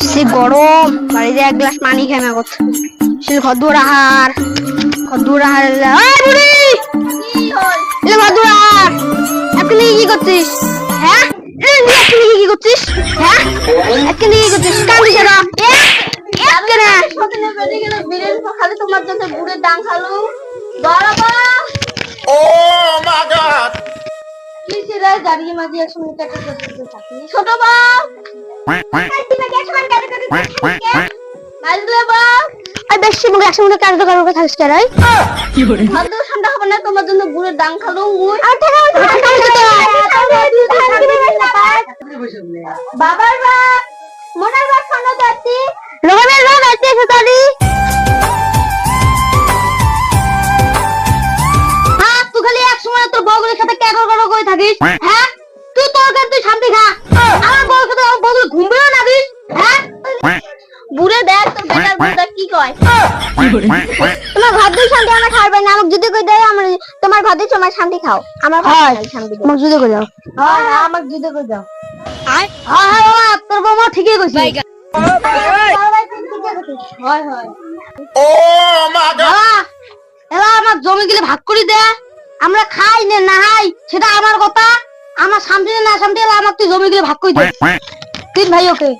সে গরম। বাড়িতে এক গ্লাস পানি খেয়ে না করছে সে খদ্দুর আহার। খদ্দুর আহার বুড়ি! এলে খদ্দুর আহার। এখনি কি করছিস? হ্যাঁ? কি করছিস? হ্যাঁ? এখনি কি করছিস? কান্দিস কেন? এ, কেন? খালি তোমার জন্য গুড়ের ডাং খালু। বাবা Oh my god! কি ছেড়ে দাঁড়িয়ে মাঝে একসঙ্গে কাটা করতে থাকি। ছোট বাপ! Quack, quack, তোমাকে একসঙ্গে কাটা করতে quack, quack, quack. মাঝলে বাপ! আর বেশি মুখে একসঙ্গে কান্দ কারও কথা থাকিস কেন খাদ্য ঠান্ডা হবে না তোমার জন্য গুড়ের ডাং খালু মুই আর বাবার বাপ! মনের বাপ ঠান্ডা যাচ্ছি রহমের বাপ এসে তারি থাকিস হ্যাঁ? তুই তোর কাছে তুই শান্তি খা। আমার বউর সাথে আমার ঘুমবেও না দিস? হ্যাঁ? বুড়ে দেখ তোর বেটার বুড়া কি কয়. তোমার ঘর দিয়ে শান্তি আমার খাবে না আমাকে যদি দেয় আমার তোমার ঘর দিয়ে তোমার শান্তি খাও। আমার ঘর দিয়ে শান্তি দাও আমাকে যদি করে দাও। হ্যাঁ আমাকে জুতো করে দাও। হ্যাঁ হ্যাঁ বাবা তোর বৌমা ঠিকই কইছে। হয় হয় god! বাবা এলা আমার জমি গেলে ভাগ করে দে। আমরা খাই না নাহাই সেটা আমার কথা। আমার শান্তি না হলে আমার তুই জমি গেলে ভাগ করে দে। তিন ভাই ওকে.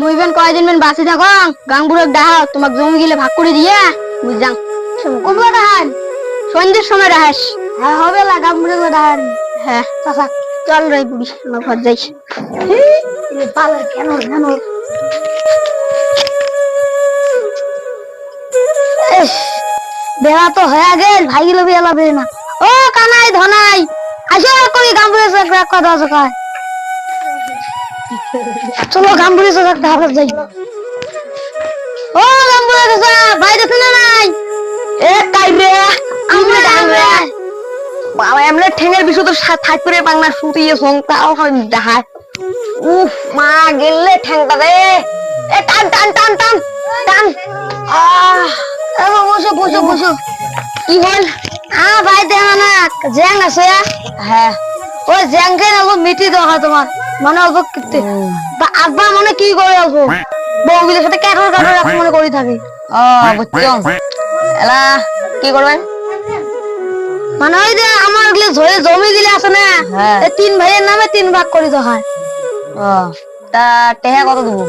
মুইবেন কয়দিন বেন বাসি থাকো গাঙ্গুরের ডাহা তোমাক জমি গেলে ভাগ করে দিয়ে বুঝাং কোনগুলো ডাহান সন্ধ্যের সময় হ্যাঁ হবে না গাঙ্গুরের ডাহান। হ্যাঁ। চাচা চল রে বুড়ি আমার ঘর যাই। পালে কেন বেলা তো হয়ে গেল ভাই গেল বেলা বের না। ও কানাই ধনাই। আসো কই গাম্বুরে কথা আছে কয়। চলো গাম্বুরে একটা হাফাজ যাই। ও গাম্বুরে কাছে ভাই দেখছ না নাই। এ রে। আমরা ডাংরে বাবা এমনে ঠেঙের বিষয় তো থাক করে বাংলা শুটিয়ে সং তাও হয় দেখায়। উফ মা গেলে ঠ্যাংটা রে এ টান টান টান টান টান। আহ। বসো বসো বসো। কি হল? আ ভাই দেখ না জ্যাং আছে হ্যাঁ? ওই জ্যাংকে না মিটি দরকার তোমার। মানে অল্প বা আব্বা মানে কি করে অল্প? বউগুলোর সাথে ক্যাটর ক্যাটর এক মনে করে থাকে। ও বুঝছ এলা কি করবেন? মানে ওই যে আমার ঝরে জমি দিলে আছে না এই তিন ভাইয়ের নামে তিন ভাগ করে তো হয়। ও তা টেহা কত দেবো?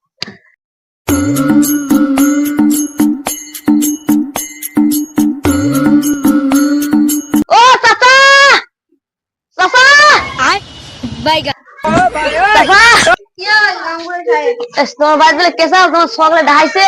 তোমার বাড়ি কেসা তোমার সকালে ঢাইছে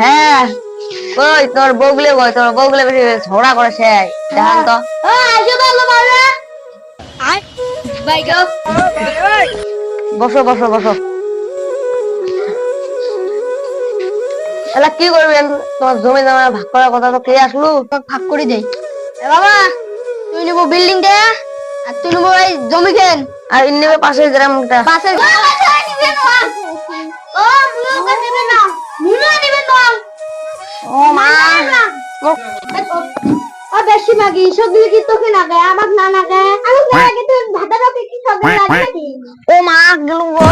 হ্যাঁ। কই তোর বউগুলে কই? তোর বউগুলে বেশি ঝগড়া করেছে দেখান তো। ও আসো তাহলে বাবা বসো বসো বসো। এলা কি করবেন তোমার জমি জমা ভাগ করার কথা তো কে আসলো? ভাগ করে দেই। এ বাবা তুই নিবো বিল্ডিংটা আর তুই নিবো এই জমি খেন আর ইন নেবে পাশের গ্রামটা। পাশের ও মুলোকে নেবে না। মুলো নেবে না। ও মা। ও। বেশি মাগি সবগুলো কি তোকে লাগে আমাক না লাগে আমাক না লাগে তুই ভাতা রকে কি সবগুলো লাগে ও মা গেল ও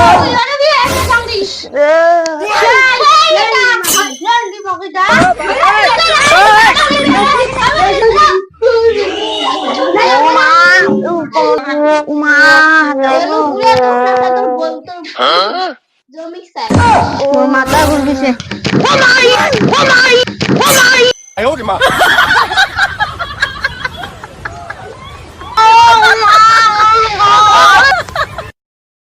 ও